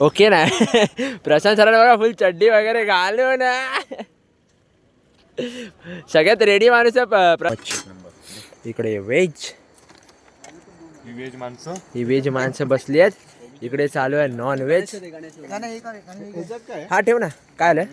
Okay ना. प्रशांत सरांनी बघा फुल चड्डी वगैरे घालून. सगळ्यात रेडी माणूस इकडे व्हेज व्हेज माणसं. ही व्हेज माणसं बसली आहेत. इकडे चालू आहे नॉन व्हेज हा ठेव ना. काय आलं?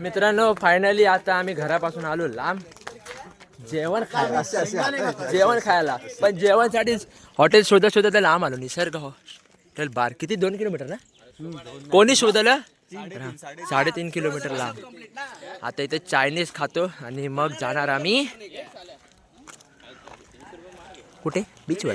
मित्रांनो फायनली आता आम्ही घरापासून आलो लांब. जेवण खायला. जेवण खायला. पण जेवणसाठी हॉटेल शोधत शोधत लांब आलो. निसर्ग हो. Hotel bar. किती? दोन किलोमीटर ना? कोणी शोधलं? साडेतीन किलोमीटर लांब. आता इथे चायनीज खातो आणि मग जाणार आम्ही. कुठे? बीचवर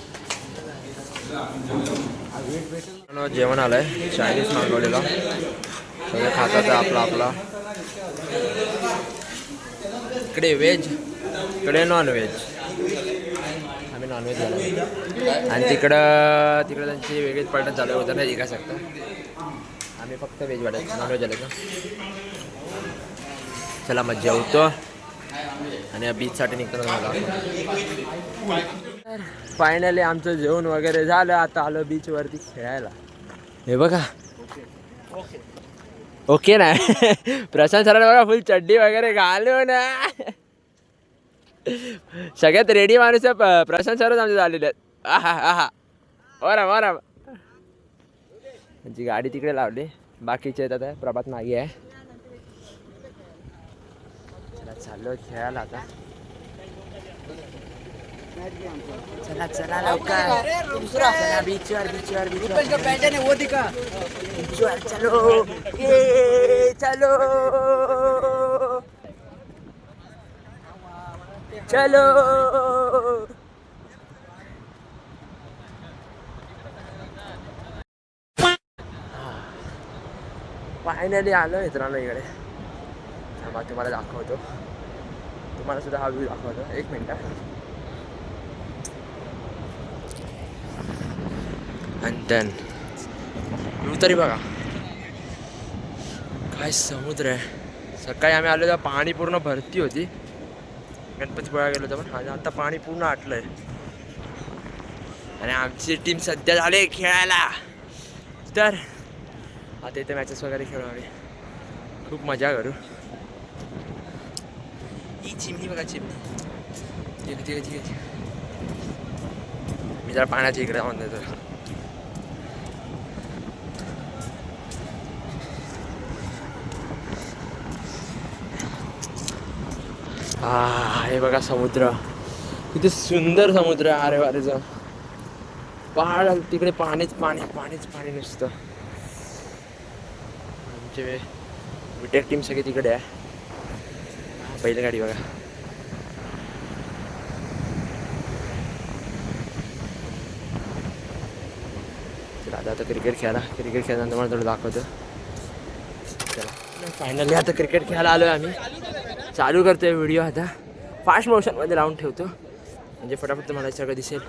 जेवण आलंय. चायनीज मागवलेला. सगळं खातात आपला आपला. इकडे व्हेज. इकडे नॉन व्हेज आम्ही नॉन व्हेज झालो. आणि तिकडं तिकडं त्यांची वेगळीच पलटण चालू होतं नाही का शकता. आम्ही फक्त व्हेज वाटायचं नॉन व्हेज का? चला मग जेवतो. आणि बीचसाठी निघतो मला फायनली आमचं जेवण वगैरे झालं आता आलो बीचवरती खेळायला. हे बघा. ओके ना? प्रशांत सरांनी बघा फुल चड्डी वगैरे घालून. सगळ्यात रेडी माणूस प्रशांत सरच आमचे झालेले आहेत. आहा आहा. गाडी तिकडे लावली. बाकीचे येतात प्रभात मागे आहे. चाललो खेळायला आता. चला चला लवकर. चला बीचवर बीचवर बीचवर बीचवर चलो. ये चलो. चलो. फायनली आलो मित्रांनो इकडे. थांबा तुम्हाला दाखवतो. तुम्हाला सुद्धा हा व्ह्यू दाखवतो. एक मिनिट. आणि देन तरी बघा. काय समुद्र आहे. सकाळी आम्ही आलो तेव्हा पाणी पूर्ण भरती होती. गणपतीपुळा गेलो होतो पण आता पाणी पूर्ण आटलं आहे आणि आमची टीम सध्या झाली खेळायला. तर आता इथे मॅचेस वगैरे खेळू आम्ही खूप मजा करू. ही चिमणी बघा चिमणी मी जरा पाण्याच्या इकडे आणून देतो. हा हे बघा समुद्र. किती सुंदर समुद्र आहे अरे वारेचं पहाड तिकडे पाणीच पाणी पाणीच पाणी नुसतं. आमचे विटेक टीम सगळी तिकडे आहे. हा, पहिली गाडी बघा. दादा आता क्रिकेट खेळायला. क्रिकेट खेळताना तुम्हाला थोडं दाखवतो. चला. फायनली आता क्रिकेट खेळायला आलो आहे आम्ही. चालू करतोय व्हिडिओ आता. फास्ट मोशनमध्ये लावून ठेवतो. म्हणजे फटाफट तुम्हाला सगळं दिसेल.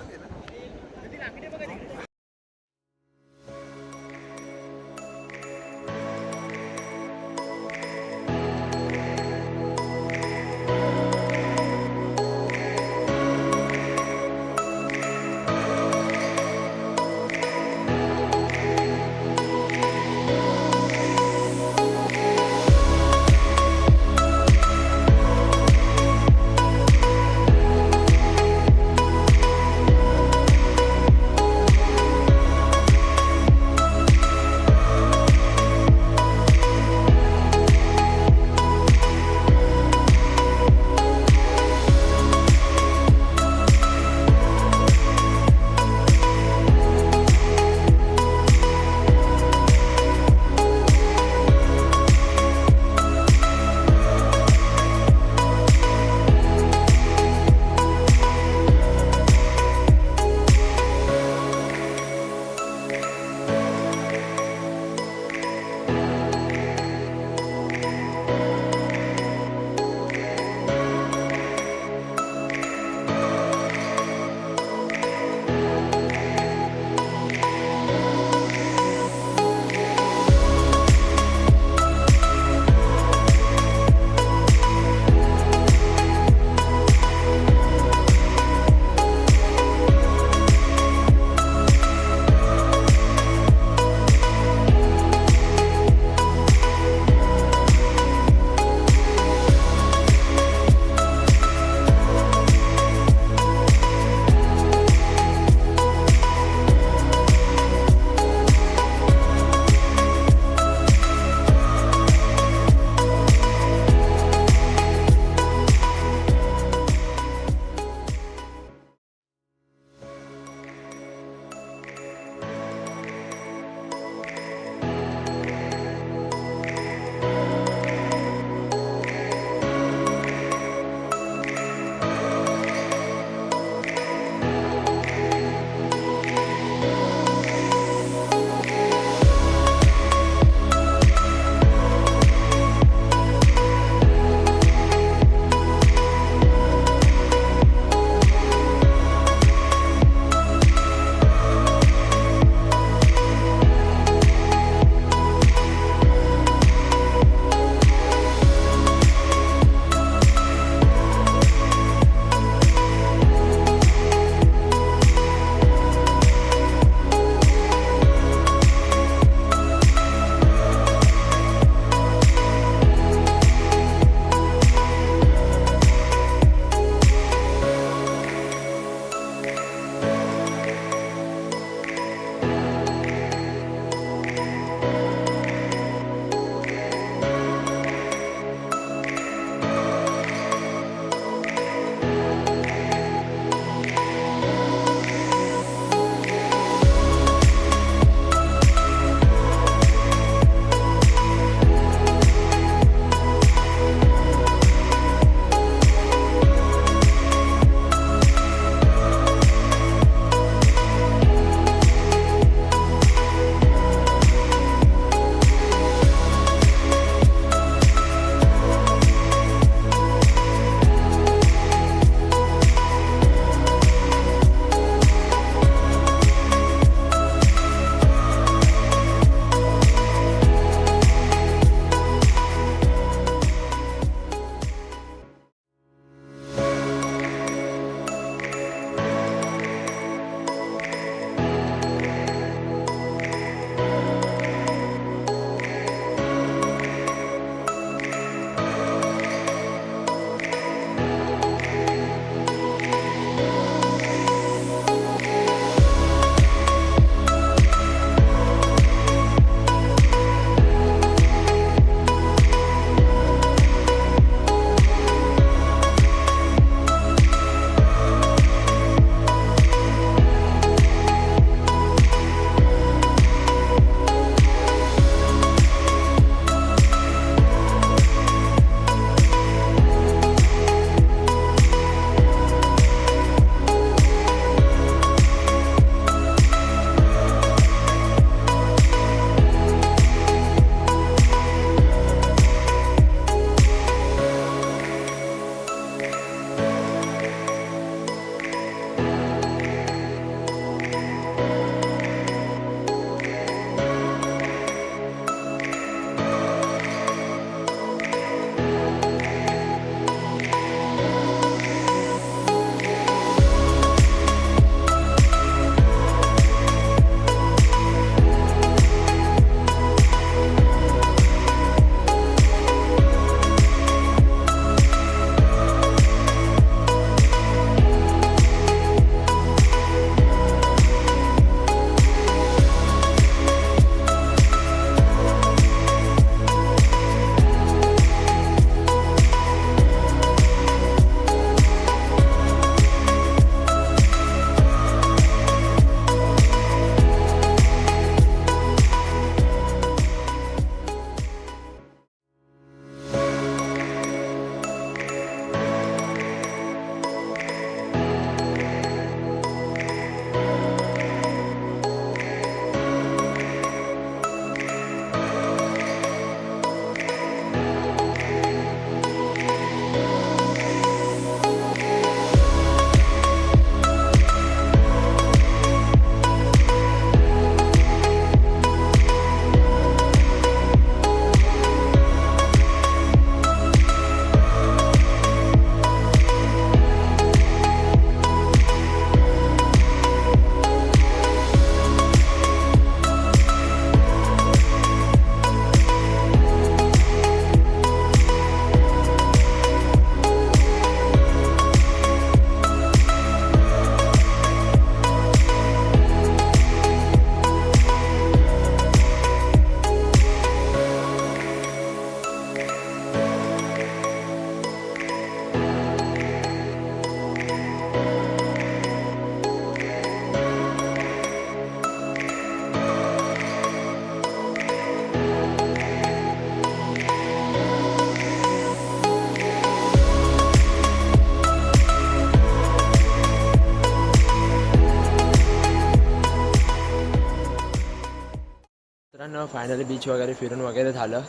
फायनली बीच वगैरे फिरून वगैरे झालं.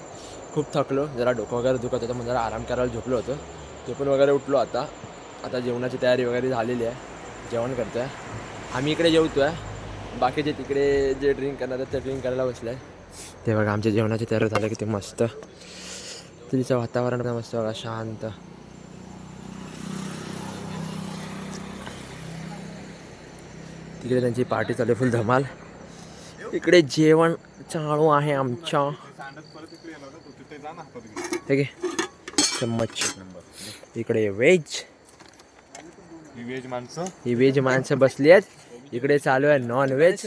खूप थकलो जरा डोकं वगैरे दुखत होतं म्हणून जरा आराम करायला झोपलो होतो. झोपून वगैरे उठलो आता. आता जेवणाची तयारी वगैरे झालेली आहे. जेवण करतो आहे आम्ही इकडे जेवतो आहे बाकीचे तिकडे जे ड्रिंक करणार आहेत ते ड्रिंक करायला बसले आहे ते बघा आमच्या जेवणाची तयारी झालं की ते मस्त. तिचं वातावरण पण मस्त बघा शांत. तिकडे त्यांची पार्टी चालू फुल धमाल. इकडे जेवण चालू आहे आमच्या. ठीक आहे चम्मच. इकडे व्हेज. ही व्हेज माणसं. ही व्हेज माणसं बसली आहेत. इकडे चालू आहे नॉन व्हेज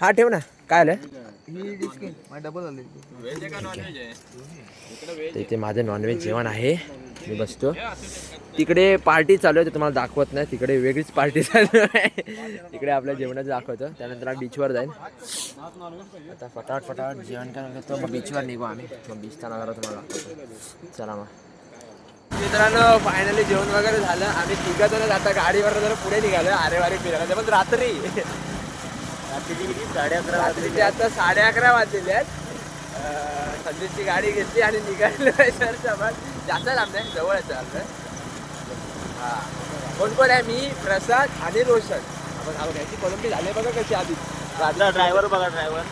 हा ठेव ना. काय आलं तर इथे माझं नॉनव्हेज जेवण आहे. मी बसतो. तिकडे पार्टी चालू आहे ते तुम्हाला दाखवत नाही. तिकडे वेगळीच पार्टी चालू आहे. तिकडे आपल्या जेवणाचं दाखवतो. त्यानंतर बीचवर जाईन. आता फटाफट फटाफट जेवण करायला घेतो. मग बीचवर निघू आम्ही. मग बीचचा नजारा तुम्हाला दाखवतो. चला मग. मित्रांनो फायनली जेवण वगैरे झालं. आम्ही तिघं जण आता गाडीवर जरा पुढे निघालो अरे वारे फिरायला पण रात्री. साडे अकरा रात्रीचे आता साडे अकरा वाजलेले आहेत. संदेशची गाडी घेतली आणि निघालो आहे सर समाज जास्त लांब नाही जवळच आहे हा. कोण कोण आहे? मी प्रसाद आणि रोशन. आपण आपण याची कोलंबी झाले बघा कशी आधी. आपला ड्रायव्हर बघा ड्रायव्हर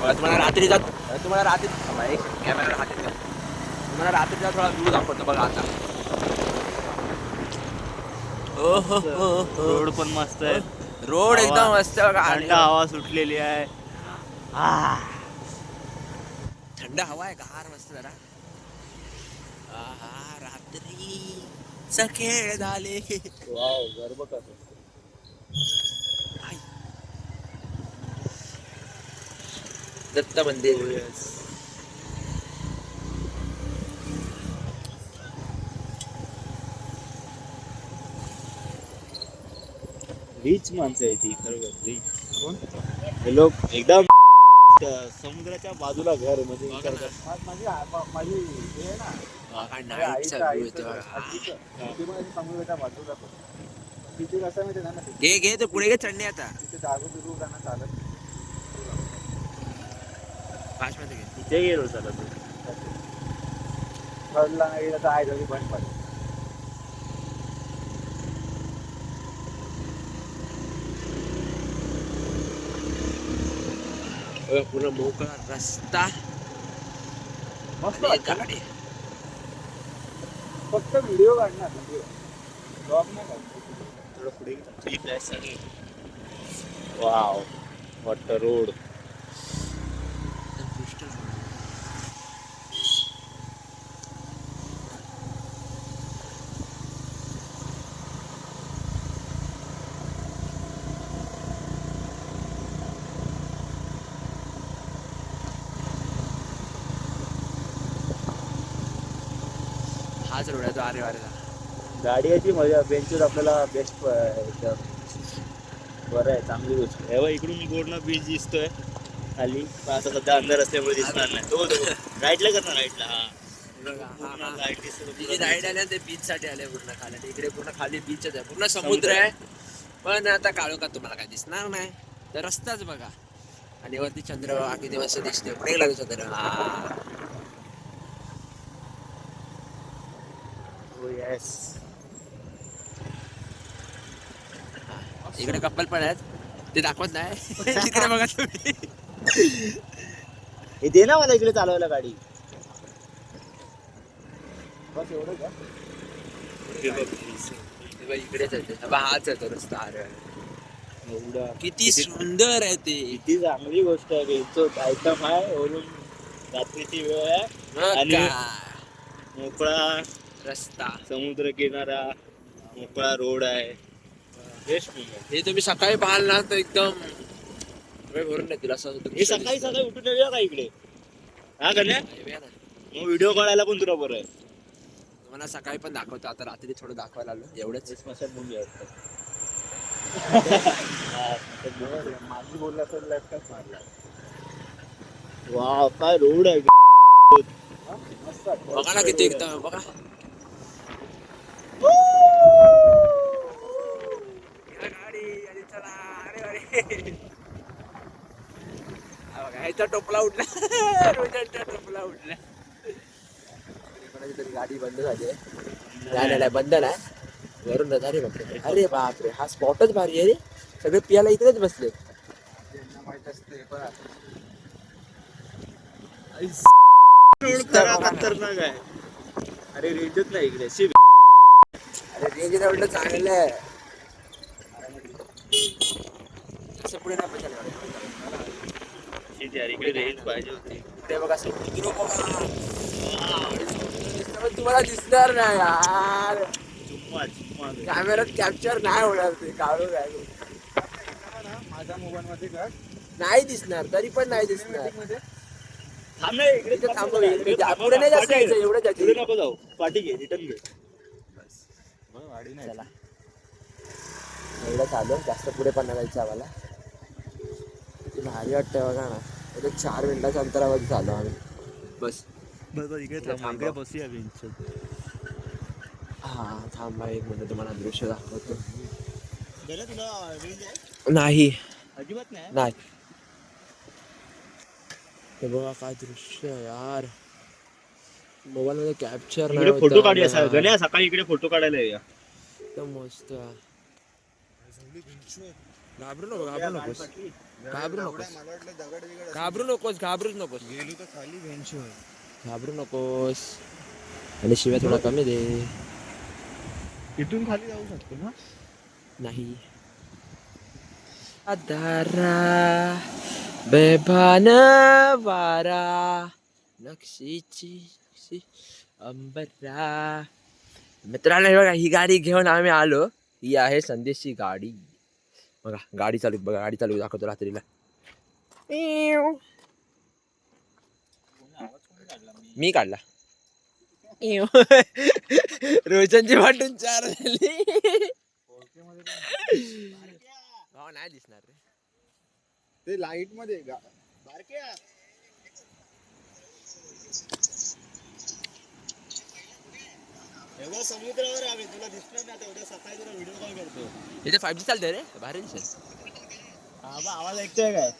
बघा, तुम्हाला रात्री जात तुम्हाला रात्री एक कॅमेरा घ्या. तुम्हाला रात्रीचा थोडा व्ह्यू दाखवतो बघा आता. हो हो. रोड पण मस्त आहे. रोड एकदम मस्त बघा. आणि थंड हवा सुटलेली आहे. आ, थंड हवा आहे गार मस्त जरा. आहा, रात्री खेळ झाले. वाव गर्भ कसं दत्त मंदिर. रिच माणसं आहे ती खरोखर रिच हे लोक एकदम समुद्राच्या बाजूला घर म्हणजे. माझी हे आहे ना. समुद्राच्या बाजूला. तिथे कसं माहिती ना घे घे तू पुढे घे चढणे आता. तिथे जागो बिगू जाणं चालत गेलो थर्डला नाही गेलं तर आहे घरी बंद पडेल बघा, पूर्ण मोकळा रस्ता. मस्त? गाडी. फक्त व्हिडिओ काढणार व्हिडिओ ब्लॉग नाही काढणार. थोडं पुढे वाव वॉट रोड हाच रोड आहे तो आरे वारेला. गाडीची मजा बेंचवर आपल्याला बेस्ट एकदम बरं आहे चांगली गोष्ट आहे. हे बघ, इकडून गोडला बीच दिसतोय. खाली. पण आता सध्या अंधार असल्यामुळे दिसणार नाही. तो राईटला कर ना राईटला हा. पूर्ण लाइट दिसतो राईड आल्या ते बीच साठी आले पूर्ण खाली. इकडे पूर्ण खाली बीचच आहे. पूर्ण समुद्र आहे. पण आता काळोखात तुम्हाला काय दिसणार नाही. तर रस्ताच बघा. आणि वरती चंद्र किती मस्त दिसते पुढे चंद्र. हा. इकडे कपल पण आहेत. ते दाखवत नाही. तिकडे बघा तुम्ही. हे दे ना मला इकडे चालवायला गाडी. बस एवढं का हाच आहे तो रस्ता. आरे वारे. एवढं. किती सुंदर आहे ते. किती चांगली गोष्ट आहे बेंचो आयटम आहे वरून रात्रीची वेळ आहे. आणि-? मोकळा. रस्ता. समुद्र किनारा मोकळा रोड आहे. बेस्ट हे तुम्ही सकाळी पाहाल ना तर एकदम वेळ भरून येतील असं हे सकाळी. सकाळी उठून येऊया का इकडे? हा कन्या. मग व्हिडिओ काढायला पण तुला बरं आहे. तुम्हाला सकाळी पण दाखवतो आता रात्री थोडं दाखवायला आलो एवढंच. स्मशान भूमी आहे माझी बोलला लेफ्टच मारला वाव काय रोड आहे. बघा ना किती एकदम बघा. रोहितचा टोपला उठला रोहितचा टोपला उठला तरी गाडी बंद झाली आहे. नाही बंद नाही. वरून रजा रे बापरे. अरे बापरे हा स्पॉटच भारी आहे रे. सगळे पियाला इकडेच बसले. खतरनाक आहे. अरे रेंजच नाही इकडे. शिव. अरे रेंज उलट चांगलं आहे. असं पुढे नाही पैसा शिट यार इकडे रेंज पाहिजे होती. ते बघा तुम्हाला दिसणार नाही यार. चुम्मा चुम्मा. कॅमेऱ्यात कॅप्चर नाही होणार ते राहिलो माझ्या मोबाईल मध्ये कर नाही दिसणार तरी पण नाही दिसणार. थांब नाही इकडे थांबव, पुढे नाही जास्त एवढं जायचं. पुढे नको जाऊ. पाठी घे रिटर्न घे. गाडी नाही चला. एवढं चालू जास्त पुढे पण नाही जायचं आम्हाला. भारी वाटतं बघा ना. इथे चार मिनिटाच्या अंतरावर चालू आम्ही. बस. बस बस इकडे थांब, इकडे इकडे बसूया बेंच हा थांबा एक मिनिट तुम्हाला दृश्य दाखवतो. नाही. अजिबात नाही? नाही. हे बघा काय दृश्य यार. मोबाईल मध्ये कॅप्चर नाही फोटो काढूया. गण्या सकाळी इकडे फोटो काढायला येऊया. एकदम मस्त घाबरू नको घाबरू नकोस. घाबरू नकोस. घाबरू नकोस घाबरूच नकोस. गेलो तर खाली बेंच घाबरू नकोस. आणि शिव्या थोडा कमी दे. इथून खाली जाऊ शकतो ना? नाही. दारा बेभान वारा नक्षीची नक्षी अंबरा. मित्रांनो हे बघा ही गाडी घेऊन आम्ही आलो. ही आहे संदेशची गाडी. बघा गाडी चालू बघा गाडी चालू दाखवतो रात्रीला. मी काढला. रोशनची वाटून चार झाली. हो नाही दिसणार रे. ते लाइटमध्ये गा- एवढ्या समुद्रावर आम्ही तुला दिसणार नाही आता उद्या सकाळी तुला व्हिडिओ कॉल करतो. इथे फाईव्ह जी चालतंय रे भारी दिसेल हा बा आवाज ऐकतोय काय?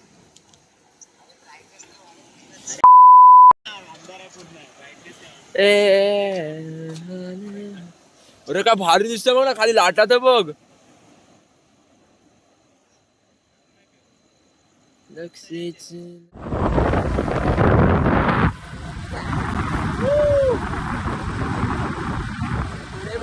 ए अरे काय भारी दिसतंय बघ ना खाली लाटा तर बघ. लक्षीची